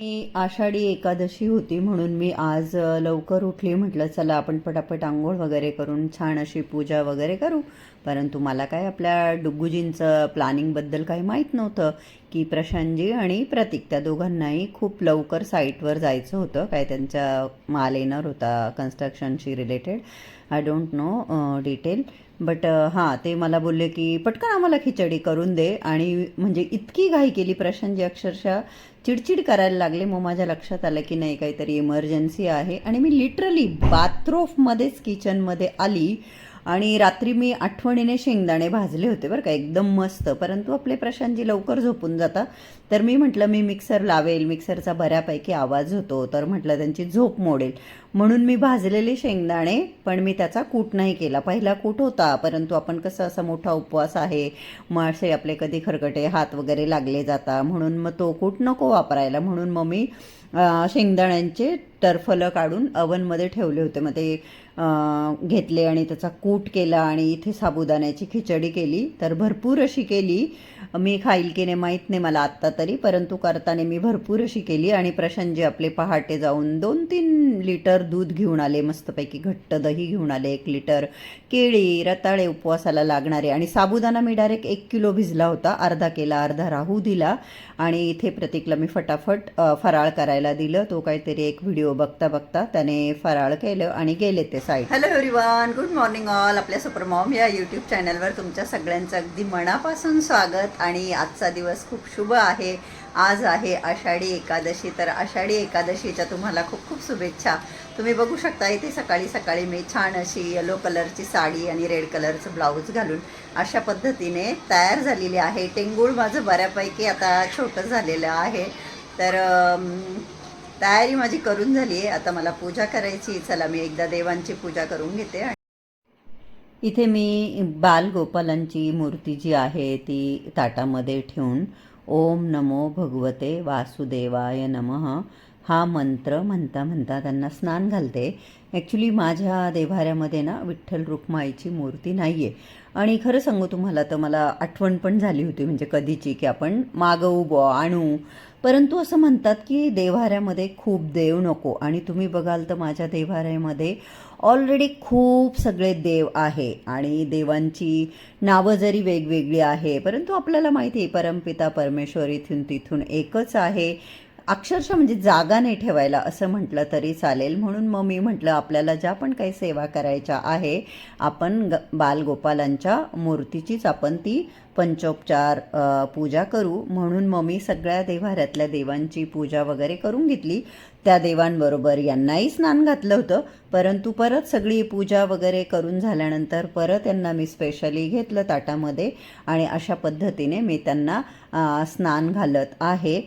मी आषाढी एकादशी होती म्हणून मी आज लवकर उठली. म्हटलं चला आपण पटापट आंघोळ वगैरे करून छान अशी पूजा वगैरे करू. परंतु मला काय आपल्या डुग्गुजींचं प्लॅनिंगबद्दल काही माहीत नव्हतं. की प्रशांतजी आणि प्रतीक त्या दोघांनाही खूप लवकर साईटवर जायचं होतं. काय त्यांचा माल येणार होता कन्स्ट्रक्शनशी related I don't know detail but हां ते मला बोलले की पटकन आम्हाला खिचडी करून दे. आणि म्हणजे इतकी घाई केली प्रशांतजी अक्षरशः. चिडचिड करायला लागले. मग माझ्या लक्षात आलं की नाही काहीतरी इमर्जन्सी आहे. आणि मी लिटरली बाथरूममध्येच किचनमध्ये आली. आणि रात्री मी आठवणीने शेंगदाणे भाजले होते बरं का एकदम मस्त. परंतु आपले प्रशांतजी लवकर झोपून जाता तर मी म्हटलं मी मिक्सर लावेल. मिक्सरचा बऱ्यापैकी आवाज होतो तर म्हटलं त्यांची झोप मोडेल. म्हणून मी भाजलेले शेंगदाणे पण मी त्याचा कूट नाही केला. पहिला कूट होता परंतु आपण कसं असा मोठा उपवास आहे मासे आपले कधी खरकटे हात वगैरे लागले जाता म्हणून मग तो कूट नको वापरायला. म्हणून मग मी शेंगदाण्यांचे टरफलं काढून अवनमध्ये ठेवले होते. मग ते घेतले आणि त्याचा कूट केला आणि इथे साबुदाण्याची खिचडी केली. तर भरपूर अशी केली. मी खाईल की नाही माहीत नाही मला आत्ता तरी परंतु करताना मी भरपूर अशी केली आणि प्रशांतजी आपले पहाटे जाऊन दोन तीन लिटर दूध घेऊन आले. मस्तपैकी घट्ट दही घेऊन आले एक लिटर. केळी रताळे उपवासाला लागणारे आणि साबुदाणा मी डायरेक्ट एक किलो भिजला होता. अर्धा केला अर्धा राहू दिला आणि इथे प्रतीकला मी फटाफट फराळ करायला दिलं. तो काहीतरी एक व्हिडिओ बघता बघता त्याने फराळ केलं आणि गेले ते side hello everyone good morning all आपल्या सुपरमॉम या यूट्यूब चॅनलवर तुमच्या सगळ्यांचं अगदी मनापासून स्वागत आणि आजचा दिवस खूप शुभ आहे. आज आहे आषाढी एकादशी. तर आषाढी एकादशीच्या तुम्हाला खूप खूप शुभेच्छा. तुम्ही बघू शकता इथे सकाळी सकाळी मी छान अशी येलो कलरची साडी आणि रेड कलरचं ब्लाऊज घालून अशा पद्धतीने तयार झालेली आहे. टेंगूळ माझं बऱ्यापैकी आता छोटं झालेलं आहे. तर तयारी माझी करून झाली आहे. आता मला पूजा करायची चला मी एकदा देवांची पूजा करून घेते. इथे मी बालगोपालांची मूर्ती जी आहे ती ताटामध्ये ठेवून ओम नमो भगवते वासुदेवाय नमः हा मंत्र म्हणता म्हणता त्यांना स्नान घालते. ॲक्च्युली माझ्या देवाऱ्यामध्ये ना विठ्ठल रुक्माईची मूर्ती नाही आहे आणि खरं सांगू तुम्हाला तर मला आठवण पण झाली होती म्हणजे कधीची की आपण मागवू ब आणू. परंतु असं म्हणतात की देव्हाऱ्यामध्ये खूप देव नको. आणि तुम्ही बघाल तर माझ्या देव्हाऱ्यामध्ये ऑलरेडी खूप सगळे देव आहे. आणि देवांची नावं जरी वेगवेगळी आहे परंतु आपल्याला माहिती आहे परमपिता परमेश्वर इथून तिथून एकच आहे. अक्षरशः म्हणजे जागा नाही ठेवायला असं म्हटलं तरी चालेल. म्हणून मग मी म्हटलं आपल्याला ज्या पण काही सेवा करायच्या आहे आपण ग बालगोपालांच्या मूर्तीचीच आपण ती पंचोपचार पूजा करू. म्हणून मग मी सगळ्या देवाऱ्यातल्या देवांची पूजा वगैरे करून घेतली. त्या देवांबरोबर यांनाही स्नान घातलं होतं. परंतु परत सगळी पूजा वगैरे करून झाल्यानंतर परत यांना मी स्पेशली घेतलं ताटामध्ये आणि अशा पद्धतीने मी त्यांना स्नान घालत आहे.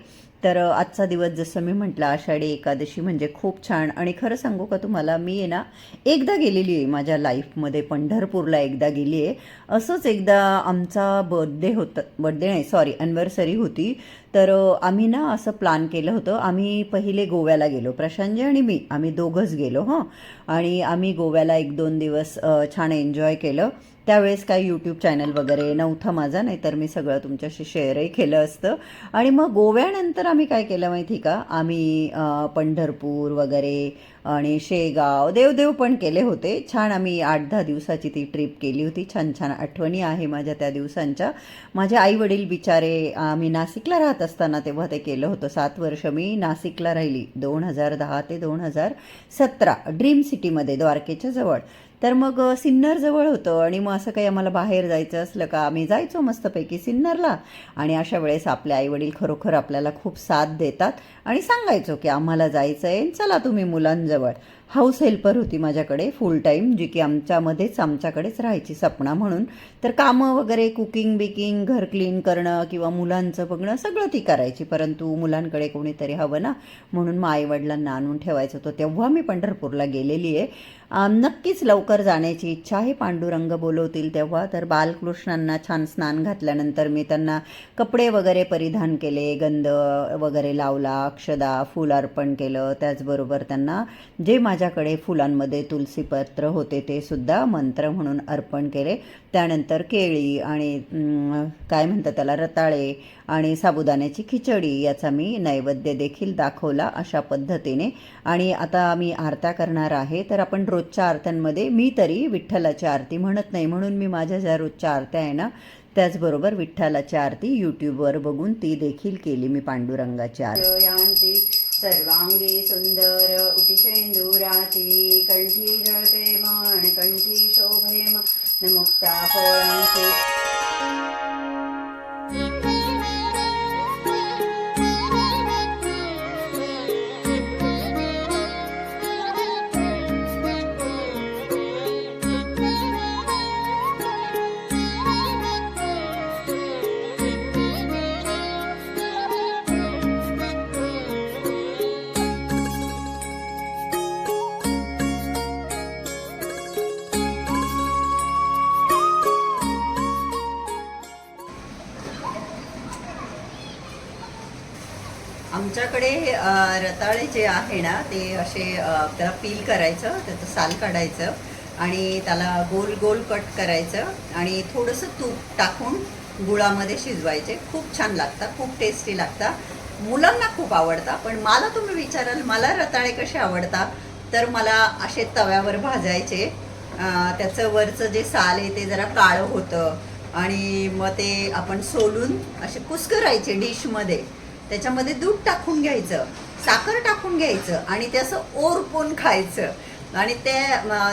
तर आजचा दिवस जसं मी म्हटलं आषाढी एकादशी म्हणजे खूप छान. आणि खरं सांगू का तुम्हाला मी आहे ना एकदा गेलेली आहे माझ्या लाईफमध्ये पंढरपूरला एकदा गेली आहे. असंच एकदा आमचा बर्थडे होतं बर्थडे नाही सॉरी अनिव्हर्सरी होती. तर आम्ही ना असं प्लॅन केलं होतं आम्ही पहिले गोव्याला गेलो प्रशांतजी आणि मी आम्ही दोघंच गेलो हं. आणि आम्ही गोव्याला एक दोन दिवस छान एन्जॉय केलं. त्यावेळेस काही यूट्यूब चॅनल वगैरे नव्हता माझा नाही तर मी सगळं तुमच्याशी शेअरही केलं असतं. आणि मग गोव्यानंतर आम्ही काय केलं माहिती का? आम्ही पंढरपूर वगैरे आणि शेगाव देवदेव पण केले होते. छान आम्ही आठ दहा दिवसाची ती ट्रिप केली होती. छान छान आठवणी आहे माझ्या त्या दिवसांच्या. माझे आई वडील बिचारे आम्ही नाशिकला राहत असताना तेव्हा ते केलं होतं. सात वर्ष मी नाशिकला राहिली. दोन हजार दहा ते दोन हजार सतरा ड्रीम सिटीमध्ये द्वारकेच्या जवळ. तर मग सिन्नर जवळ होतं आणि मग असं काही आम्हाला बाहेर जायचं असलं का आम्ही जायचो मस्तपैकी सिन्नरला. आणि अशा वेळेस आपले आईवडील खरोखर आपल्याला खूप साथ देतात आणि सांगायचो की आम्हाला जायचं आहे चला तुम्ही मुलांजवळ. हाऊस हेल्पर होती माझ्याकडे फुल टाईम जी की आमच्यामध्येच आमच्याकडेच राहायची सपना म्हणून. तर कामं वगैरे कुकिंग बिकिंग घर क्लीन करणं किंवा मुलांचं बघणं सगळं ती करायची. परंतु मुलांकडे कोणीतरी हवं ना म्हणून मग आईवडिलांना आणून ठेवायचं होतं. तेव्हा मी पंढरपूरला गेलेली आहे. नक्कीच लवकर जाण्याची इच्छा आहे. पांडुरंग बोलवतील तेव्हा. तर बालकृष्णांना छान स्नान घातल्यानंतर मी त्यांना कपडे वगैरे परिधान केले गंध वगैरे लावला अक्षदा फूल अर्पण केलं. त्याचबरोबर त्यांना जे माझ्याकडे फुलांमध्ये तुलसीपत्र होते ते सुद्धा मंत्र म्हणून अर्पण केले. त्यानंतर केळी आणि काय म्हणतात त्याला रताळे आणि साबुदाण्याची खिचडी याचा मी नैवेद्य देखील दाखवला अशा पद्धतीने. आणि आता मी आरत्या करणार आहे तर आपण रोजच्या आरत्यांमध्ये मी तरी विठ्ठलाची आरती म्हणत नाही म्हणून मी माझ्या ज्या रोजच्या आरत्या आहे ना त्याचबरोबर विठ्ठलाची आरती यूट्यूबवर बघून ती देखील केली मी पांडुरंगाची आरती. सर्वांगी सुंदर उटिशेंदुराची कंठी जळके माण कंठी शोभेम न मुक्ता फळांची आमच्याकडे रताळे जे आहे ना ते असे त्याला पील करायचं त्याचं साल काढायचं आणि त्याला गोल गोल कट करायचं आणि थोडंसं तूप टाकून गुळामध्ये शिजवायचे. खूप छान लागतात खूप टेस्टी लागतात. मुलांना खूप आवडतात पण मला तुम्ही विचाराल मला रताळे कसे आवडतात? तर मला असे तव्यावर भाजायचे. त्याचं वरचं जे साल आहे ते जरा काळं होतं आणि मग ते आपण सोलून असे कुस्करायचे डिशमध्ये. त्याच्यामध्ये दूध टाकून घ्यायचं साखर टाकून घ्यायचं आणि ते असं ओरपून खायचं. आणि ते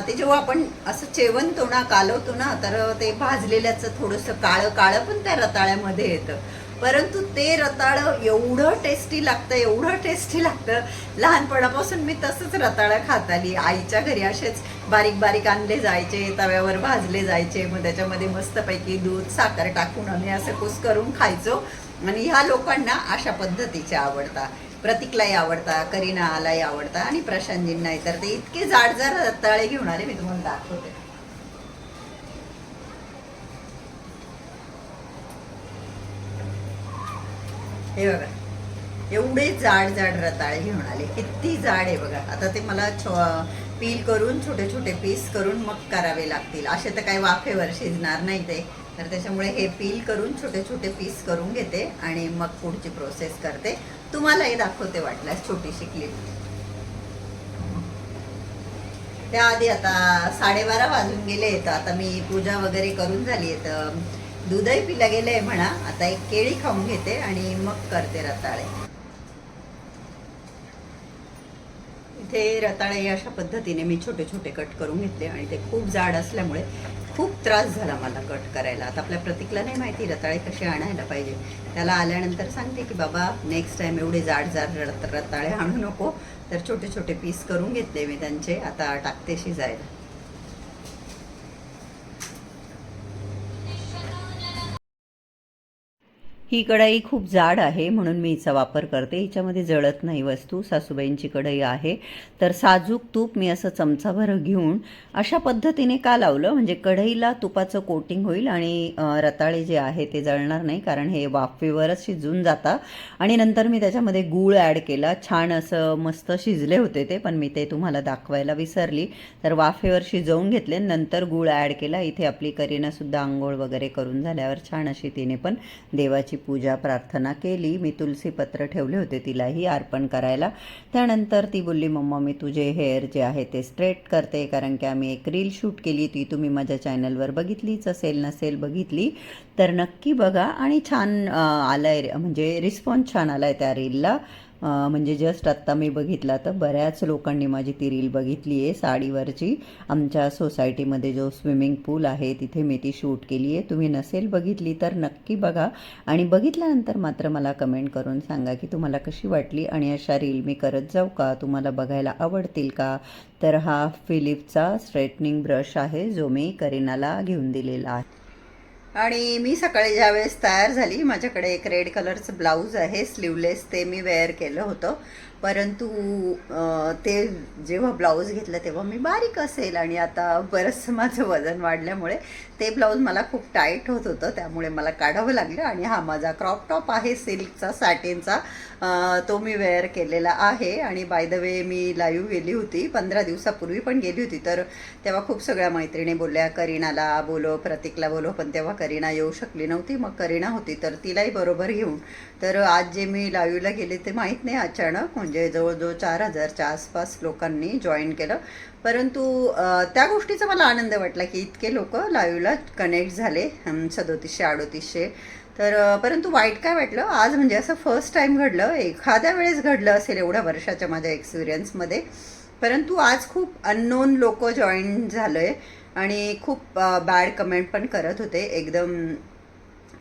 ते जेव्हा आपण असं चेवणतो ना कालवतो ना तर ते भाजलेल्याचं थोडंसं काळं काळं पण त्या रताळ्यामध्ये येतं. परंतु ते रताळं एवढं टेस्टी लागतं एवढं टेस्टी लागतं. लहानपणापासून मी तसंच रताळं खात आली. आईच्या घरी असेच बारीक बारीक आणले जायचे तव्यावर भाजले जायचे. मग त्याच्यामध्ये मस्तपैकी दूध साखर टाकून आम्ही असं कुस करून खायचो. आणि ह्या लोकांना अशा पद्धतीच्या आवडतात प्रतीकलाही आवडता करीनालाही आवडता आणि प्रशांतजींनाही तर ते इतके जाड जाड रताळे घेऊन आले मी तुम्हाला दाखवते. हे बघा एवढे जाड जाड रताळे घेऊन आले किती जाड आहे बघा. आता ते मला पील करून छोटे छोटे पीस करून मग करावे लागतील. असे तर काही वाफेवर शिजणार नाही ते. तर त्याच्यामुळे हे पील करून छोटे छोटे पीस करून घेते आणि मग पुढची प्रोसेस करते. तुम्हालाही दाखवते वाटल्यास छोटीशी क्लिप त्याआधी आता साडेबारा वाजून गेले तर आता मी पूजा वगैरे करून झाली आहे तर दूधही पिलं गेलंय म्हणा. आता एक केळी खाऊन घेते आणि मग करते रताळे. इथे रताळे अशा पद्धतीने मी छोटे छोटे कट करून घेतले आणि ते खूप जाड असल्यामुळे खूप त्रास झाला मला कट करायला. आता आपल्या प्रतीकला नाही माहिती रताळे कसे आणायला पाहिजे. त्याला आल्यानंतर सांगते की बाबा नेक्स्ट टाइम एवढे जाड जाड रत रताळे आणू नको तर छोटे छोटे पीस करून घेतले मी त्यांचे. आता टाकते शिजायला. ही कढई खूप जाड आहे म्हणून मी हिचा वापर करते. हिच्यामध्ये जळत नाही वस्तू सासूबाईंची कढई आहे. तर साजूक तूप मी असं चमचाभर घेऊन अशा पद्धतीने का लावलं? म्हणजे कढईला तुपाचं कोटिंग होईल आणि रताळे जे आहे ते जळणार नाही कारण हे वाफेवरच शिजून जाता. आणि नंतर मी त्याच्यामध्ये गूळ ॲड केला. छान असं मस्त शिजले होते ते पण मी ते तुम्हाला दाखवायला विसरली. तर वाफेवर शिजवून घेतले नंतर गूळ ॲड केला. इथे आपली करीनासुद्धा आंघोळ वगैरे करून झाल्यावर छान अशी तिने पण देवाची पूजा प्रार्थना केली. मी तुलसीपत्र ठेवले होते तिलाही अर्पण करायला. त्यानंतर ती बोलली मम्मा मी तुझे हेअर जे आहे ते स्ट्रेट करते कारण की आम्ही एक रील शूट केली ती तुम्ही माझ्या चॅनलवर बघितलीच असेल नसेल बघितली तर नक्की बघा. आणि छान आलं आहे म्हणजे रिस्पॉन्स छान आला आहे त्या रीलला म्हणजे जस्ट आत्ता मी बघितला तर बऱ्याच लोकांनी माझी ती रील बघितली आहे. साडीवरची आमच्या सोसायटीमध्ये जो स्विमिंग पूल आहे तिथे मी ती शूट केली आहे. तुम्ही नसेल बघितली तर नक्की बघा. आणि बघितल्यानंतर मात्र मला कमेंट करून सांगा की तुम्हाला कशी वाटली आणि अशा रील मी करत जाऊ का? तुम्हाला बघायला आवडतील का? तर हा फिलिपचा स्ट्रेटनिंग ब्रश आहे जो मी करीनाला घेऊन दिलेला आहे. आणि मी सकाळी ज्यावेळेस तयार झाली माझ्याकडे एक रेड कलरचं ब्लाऊज आहे स्लीवलेस ते मी वेअर केलं होतं. परंतु ते जेव्हा ब्लाऊज घेतलं तेव्हा मी बारीक असेल आणि आता बरंचसं माझं वजन वाढल्यामुळे ते ब्लाऊज मला खूप टाईट होत होतं. त्यामुळे मला काढावं लागलं आणि हा माझा क्रॉप टॉप आहे सिल्कचा सॅटिनचा तो मी वेअर केलेला आहे आणि बाय द वे मी लाईव्ह गेली होती. पंधरा दिवसापूर्वी पण गेली होती. तर तेव्हा खूप सगळ्या मैत्रिणी बोलल्या करीनाला बोलो प्रतीकला बोलो पण तेव्हा करीना येऊ शकली नव्हती. मग करीना होती तर तिलाही बरोबर घेऊन. तर आज जे मी लाईव्हला गेले ते माहीत नाही अचानक. म्हणजे जवळजवळ चार हजारच्या आसपास लोकांनी जॉईन केलं. परंतु त्या गोष्टीचा मला आनंद वाटला की इतके लोक लाईव्हला कनेक्ट झाले. सदोतीसशे अडोतीसशे तर परंतु वाईट काय वाटलं? आज म्हणजे असं फर्स्ट टाईम घडलं. एखाद्या वेळेस घडलं असेल एवढ्या वर्षाच्या माझ्या एक्सपिरियन्समध्ये परंतु आज खूप अननोन लोक जॉईन झालं आहे आणि खूप बॅड कमेंट पण करत होते. एकदम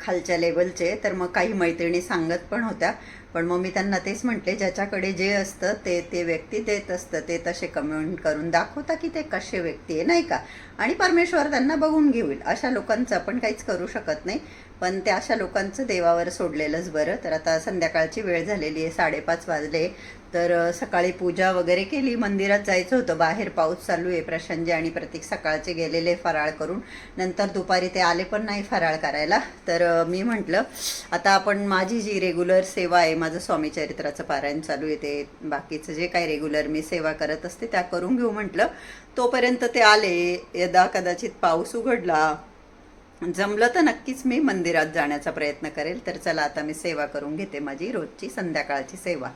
खालच्या लेवलचे तर मग काही मैत्रिणी सांगत पण होत्या. पण मग मी त्यांना तेच म्हटले ज्याच्याकडे जे असतं ते ते व्यक्ती देत असतं. ते तसे कमेंट करून दाखवता की ते कसे व्यक्ती आहे नाही का? आणि परमेश्वर त्यांना बघून घेईल. अशा लोकांचं आपण काहीच करू शकत नाही. पण त्या अशा लोकांचं देवावर सोडलेलंच बरं. तर आता संध्याकाळची वेळ झालेली आहे साडेपाच वाजले. तर सकाळी पूजा वगैरे केली. मंदिरात जायचं होतं. बाहेर पाऊस चालू आहे प्रशांजी आणि प्रतीक सकाळचे गेलेले फराळ करून. नंतर दुपारी ते आले पण नाही फराळ करायला. तर मी म्हटलं आता आपण माझी जी रेग्युलर सेवा आहे माझं स्वामी चरित्राचं पारायण चालू आहे ते बाकीचं जे काही रेग्युलर मी सेवा करत असते त्या करून घेऊ. म्हटलं तोपर्यंत ते आले. यदा कदाचित पाऊस उघडला जमलं तर नक्कीच मी मंदिरात जाण्याचा प्रयत्न करेल. तर चला आता मी सेवा करून घेते माझी रोजची संध्याकाळची सेवा.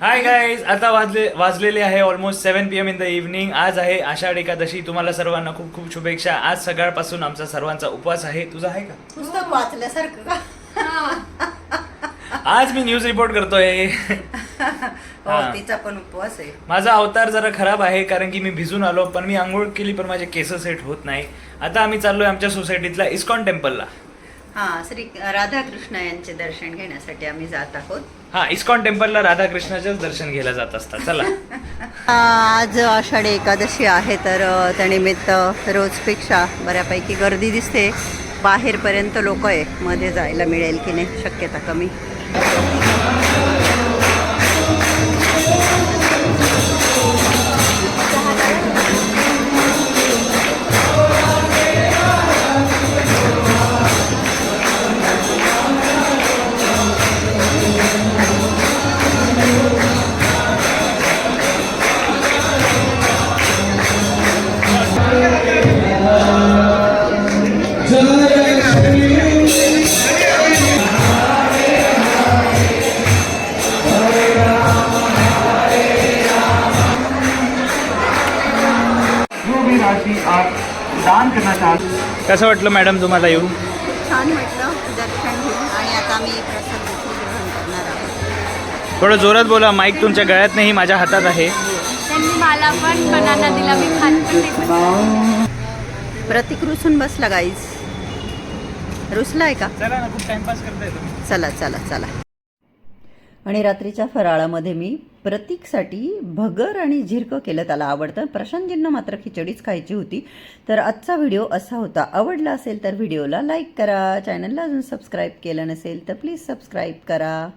हाय गाईज आता वाजले वाजलेले आहे almost seven P M in the evening आज आहे आषाढ एकादशी. तुम्हाला सर्वांना खूप खूप शुभेच्छा. आज सकाळपासून आमचा सर्वांचा उपवास आहे. तुझा आहे का? पुस्तक वाचल्यासारखं का? आज मी न्यूज रिपोर्ट करतोय. हो हा. तिचा पण उपवास आहे. माझा अवतार जरा खराब आहे कारण की मी भिजून आलो पण मी आंघोळ केली पण माझे केस सेट होत नाही. आता आम्ही चाललोय आमच्या सोसायटीतल्या इस्कॉन टेम्पलला हा श्री राधाकृष्ण यांचे दर्शन घेण्यासाठी आम्ही जात आहोत. हा इस्कॉन टेम्पलला राधाकृष्णाचेच दर्शन घ्यायला जात असतात. चला. आज आषाढी एकादशी आहे तर अ, त्यानिमित्त रोजपेक्षा बऱ्यापैकी गर्दी दिसते. बाहेरपर्यंत लोक आहे मध्ये जायला मिळेल की नाही शक्यता कमी. Thank you. कसं वाटलं मॅडम तुम्हाला येऊन? छान म्हटलं दर्शन घेऊन. आणि आता आम्ही प्रसाद देखील ग्रहण करणार आहोत. थोडं जोरात बोला. माईक तुमच्या गळ्यात नाही माझ्या हातात आहे. त्यांनी मला पण बनाना दिला. मी खात पण नाही. प्रतीक रुसून बसला गाईज रुसलाय का? चला ना खूप टाइमपास करताय तुम्ही. चला चला चला. आणि रात्रीच्या फराळामध्ये मी प्रतीकसाठी भगर आणि झिरकं केलं त्याला आवडतं. प्रशांतजींना मात्र खिचडीच खायची होती. तर आजचा व्हिडिओ असा होता. आवडला असेल तर व्हिडिओला लाईक करा. चॅनलला अजून सबस्क्राईब केलं नसेल तर प्लीज सबस्क्राईब करा.